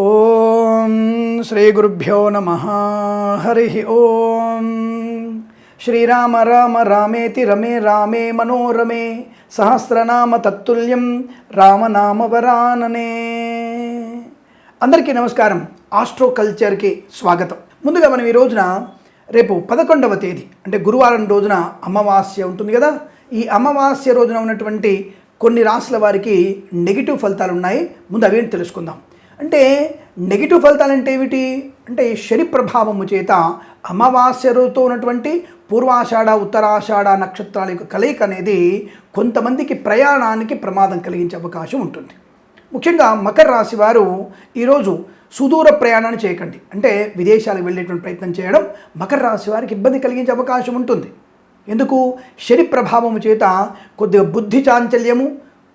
ఓం శ్రీ గురుభ్యో నమ. హరి ఓం. శ్రీరామ రామ రామేతి రమే రామే మనోరమే సహస్రనామ తత్తుల్యం రామనామ వరాననే. అందరికీ నమస్కారం. ఆస్ట్రో కల్చర్కి స్వాగతం. ముందుగా మనం ఈ రోజున రేపు పదకొండవ తేదీ అంటే గురువారం రోజున అమావాస్య ఉంటుంది కదా. ఈ అమావాస్య రోజున ఉన్నటువంటి కొన్ని రాసుల వారికి నెగిటివ్ ఫలితాలు ఉన్నాయి ముందు అవేంటి తెలుసుకుందాం. అంటే నెగిటివ్ ఫలితాలు అంటే ఏమిటి? అంటే శని ప్రభావము చేత అమావాస్య రోజుతో ఉన్నటువంటి పూర్వాషాఢ ఉత్తరాషాఢ నక్షత్రాల యొక్క కలయిక అనేది కొంతమందికి ప్రయాణానికి ప్రమాదం కలిగించే అవకాశం ఉంటుంది. ముఖ్యంగా మకర రాశి వారు ఈరోజు సుదూర ప్రయాణాన్ని చేయకండి. అంటే విదేశాలకు వెళ్ళేటువంటి ప్రయత్నం చేయడం మకర రాశి వారికి ఇబ్బంది కలిగించే అవకాశం ఉంటుంది. ఎందుకు? శని ప్రభావము చేత కొద్దిగా బుద్ధి చాంచల్యము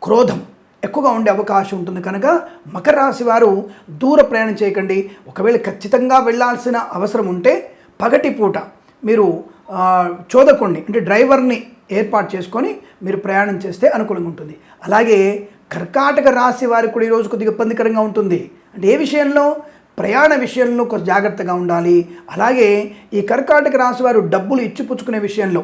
క్రోధం ఎక్కువగా ఉండే అవకాశం ఉంటుంది. కనుక మకర రాశి వారు దూర ప్రయాణం చేయకండి. ఒకవేళ ఖచ్చితంగా వెళ్ళాల్సిన అవసరం ఉంటే పగటి పూట మీరు ఆ, అంటే డ్రైవర్ని ఏర్పాటు చేసుకొని మీరు ప్రయాణం చేస్తే అనుకూలంగా ఉంటుంది. అలాగే కర్కాటక రాశి వారికి కూడా ఈరోజు కొద్దిగా ఇబ్బందికరంగా ఉంటుంది. అంటే ఏ విషయంలో? ప్రయాణ విషయంలో కొంచెం జాగ్రత్తగా ఉండాలి. అలాగే ఈ కర్కాటక రాశి వారు డబ్బులు ఇచ్చిపుచ్చుకునే విషయంలో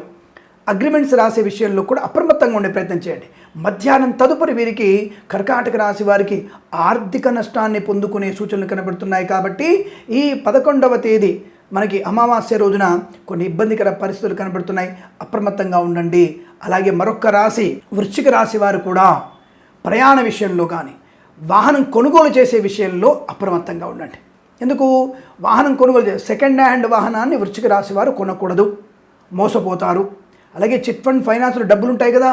అగ్రిమెంట్స్ రాసే విషయంలో కూడా అప్రమత్తంగా ఉండే ప్రయత్నం చేయండి. మధ్యాహ్నం తదుపరి వీరికి కర్కాటక రాశి వారికి ఆర్థిక నష్టాన్ని పొందుకునే సూచనలు కనబడుతున్నాయి కాబట్టి ఈ పదకొండవ తేదీ మనకి అమావాస్య రోజున కొన్ని ఇబ్బందికర పరిస్థితులు కనబడుతున్నాయి. అప్రమత్తంగా ఉండండి. అలాగే మరొక రాశి వృశ్చిక రాశి వారు కూడా ప్రయాణ విషయంలో కానీ వాహనం కొనుగోలు చేసే విషయంలో అప్రమత్తంగా ఉండండి. ఎందుకు? వాహనం కొనుగోలు సెకండ్ హ్యాండ్ వాహనాన్ని వృశ్చిక రాశి వారు కొనకూడదు. మోసపోతారు. అలాగే చిట్ ఫండ్ ఫైనాన్స్లో డబ్బులు ఉంటాయి కదా.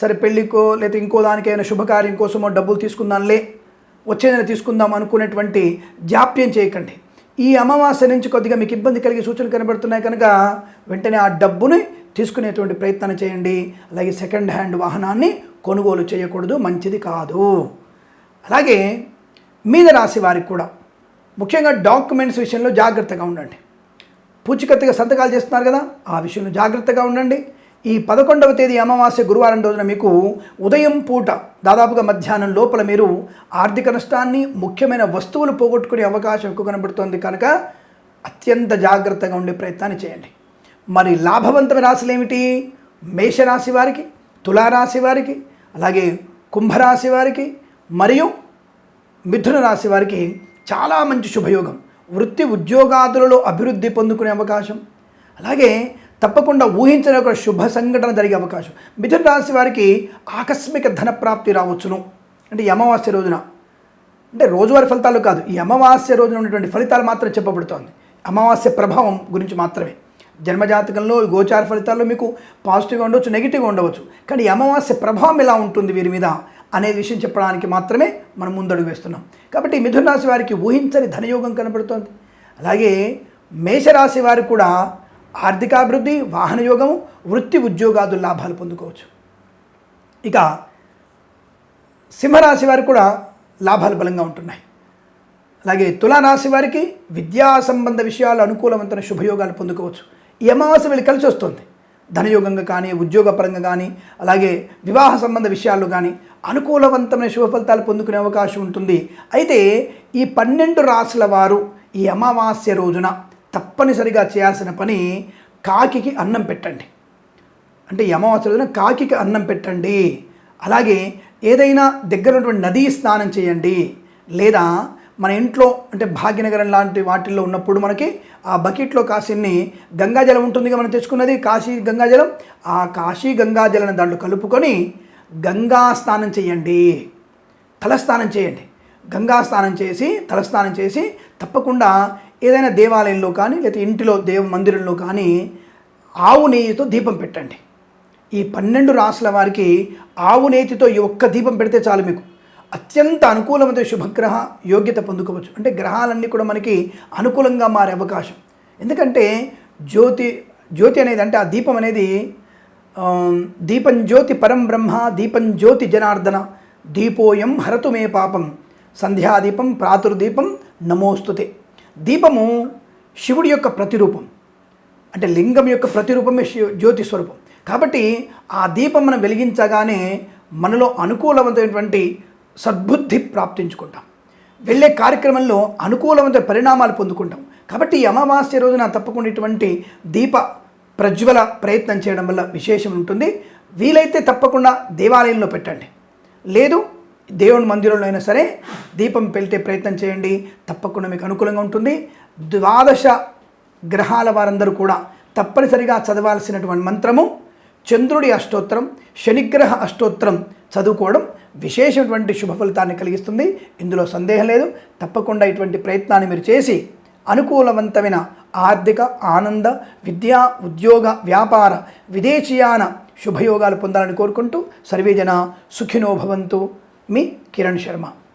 సరే పెళ్ళికో లేదా ఇంకో దానికైనా శుభకార్యం కోసమో డబ్బులు తీసుకుందాంలే. వచ్చేదైనా తీసుకుందాం అనుకునేటువంటి జాప్యం చేయకండి. ఈ అమావాస్య నుంచి కొద్దిగా మీకు ఇబ్బంది కలిగే సూచనలు కనబడుతున్నాయి కనుక వెంటనే ఆ డబ్బుని తీసుకునేటువంటి ప్రయత్నం చేయండి. అలాగే సెకండ్ హ్యాండ్ వాహనాన్ని కొనుగోలు చేయకూడదు మంచిది కాదు. అలాగే మీద రాశి వారికి కూడా ముఖ్యంగా డాక్యుమెంట్స్ విషయంలో జాగ్రత్తగా ఉండండి. పూచికత్తుగా సంతకాలు చేస్తున్నారు కదా ఆ విషయంలో జాగ్రత్తగా ఉండండి. ఈ పదకొండవ తేదీ అమావాస్య గురువారం రోజున మీకు ఉదయం పూట దాదాపుగా మధ్యాహ్నం లోపల మీరు ఆర్థిక నష్టాన్ని ముఖ్యమైన వస్తువులు పోగొట్టుకునే అవకాశం ఎక్కువ కనబడుతోంది కనుక అత్యంత జాగ్రత్తగా ఉండే ప్రయత్నాన్ని చేయండి. మరి లాభవంతమైన రాశులు ఏమిటి? మేషరాశి వారికి తులారాశి వారికి అలాగే కుంభరాశి వారికి మరియు మిథున రాశి వారికి చాలా మంచి శుభయోగం. వృత్తి ఉద్యోగాదులలో అభివృద్ధి పొందుకునే అవకాశం. అలాగే తప్పకుండా ఊహించని ఒక శుభ సంఘటన జరిగే అవకాశం. మిథున రాశి వారికి ఆకస్మిక ధన ప్రాప్తి రావచ్చును. అంటే అమావాస్య రోజున. అంటే రోజువారి ఫలితాలు కాదు. ఈ అమావాస్య రోజున ఉన్నటువంటి ఫలితాలు మాత్రం చెప్పబడుతోంది. అమావాస్య ప్రభావం గురించి మాత్రమే. జన్మజాతకంలో గోచార ఫలితాల్లో మీకు పాజిటివ్గా ఉండవచ్చు నెగిటివ్గా ఉండవచ్చు. కానీ అమావాస్య ప్రభావం ఎలా ఉంటుంది వీరి మీద అనే విషయం చెప్పడానికి మాత్రమే మనం ముందడుగు వేస్తున్నాం. కాబట్టి మిథున రాశి వారికి ఊహించని ధనయోగం కనబడుతోంది. అలాగే మేషరాశి వారికి కూడా ఆర్థికాభివృద్ధి వాహన యోగము వృత్తి ఉద్యోగాదు లాభాలు పొందుకోవచ్చు. ఇక సింహరాశి వారికి కూడా లాభాలు బలంగా ఉంటున్నాయి. అలాగే తులారాశి వారికి విద్యా సంబంధ విషయాలు అనుకూలవంతమైన శుభయోగాలు పొందుకోవచ్చు. ఈ అమావాస్య వీళ్ళు కలిసి వస్తుంది. ధనయోగంగా కానీ ఉద్యోగపరంగా కానీ అలాగే వివాహ సంబంధ విషయాల్లో కానీ అనుకూలవంతమైన శుభ ఫలితాలు పొందుకునే అవకాశం ఉంటుంది. అయితే ఈ పన్నెండు రాశుల వారు ఈ అమావాస్య రోజున తప్పనిసరిగా చేయాల్సిన పని కాకికి అన్నం పెట్టండి. అంటే అమావాస్య రోజున కాకికి అన్నం పెట్టండి. అలాగే ఏదైనా దగ్గర ఉన్నటువంటి నదీ స్నానం చేయండి. లేదా మన ఇంట్లో అంటే భాగ్యనగరం లాంటి వాటిల్లో ఉన్నప్పుడు మనకి ఆ బకెట్లో కాసిన్ని గంగాజలం ఉంటుందిగా మనం తెచ్చుకున్నది కాశీ గంగాజలం. ఆ కాశీ గంగాజలం దాంట్లో కలుపుకొని గంగా స్నానం చేయండి. తలస్నానం చేయండి. గంగా స్నానం చేసి తలస్నానం చేసి తప్పకుండా ఏదైనా దేవాలయంలో కానీ లేదా ఇంటిలో దేవ మందిరంలో కానీ ఆవు నెయ్యితో దీపం పెట్టండి. ఈ పన్నెండు రాసుల వారికి ఆవు నేతితో ఈ ఒక్క దీపం పెడితే చాలు మీకు. అత్యంత అనుకూలమైన శుభగ్రహ యోగ్యత పొందుకోవచ్చు. అంటే గ్రహాలన్నీ కూడా మనకి అనుకూలంగా మారే అవకాశం. ఎందుకంటే జ్యోతి జ్యోతి అనేది అంటే ఆ దీపం అనేది దీపం జ్యోతి పరం బ్రహ్మ దీపం జ్యోతి జనార్దన దీపోయం హరతు మే పాపం సంధ్యాదీపం ప్రాతుర్దీపం నమోస్తుతే. దీపము శివుడి యొక్క ప్రతిరూపం. అంటే లింగం యొక్క ప్రతిరూపమే శివ- జ్యోతి స్వరూపం. కాబట్టి ఆ దీపం మనం వెలిగించగానే మనలో అనుకూలమైనటువంటి సద్బుద్ధి ప్రాప్తించుకుంటాం. వెళ్ళే కార్యక్రమంలో అనుకూలమైన పరిణామాలు పొందుకుంటాం. కాబట్టి ఈ అమావాస్య రోజున తప్పకుండా ఇటువంటి దీప ప్రజ్వల ప్రయత్నం చేయడం వల్ల విశేషం ఉంటుంది. వీలైతే తప్పకుండా దేవాలయంలో పెట్టండి. లేదు దేవుని మందిరంలో అయినా సరే దీపం పెళ్తే ప్రయత్నం చేయండి. తప్పకుండా మీకు అనుకూలంగా ఉంటుంది. ద్వాదశ గ్రహాల వారందరూ కూడా తప్పనిసరిగా చదవాల్సినటువంటి మంత్రము చంద్రుడి అష్టోత్తరం శనిగ్రహ అష్టోత్తరం చదువుకోవడం విశేషమైనటువంటి శుభ ఫలితాన్ని కలిగిస్తుంది. ఇందులో సందేహం లేదు. తప్పకుండా ఇటువంటి ప్రయత్నాన్ని మీరు చేసి అనుకూలవంతమైన ఆర్థిక ఆనంద విద్యా ఉద్యోగ వ్యాపార విదేశీయాన శుభయోగాలు పొందాలని కోరుకుంటూ సర్వేజన సుఖినోభవంతు मी किरण शर्मा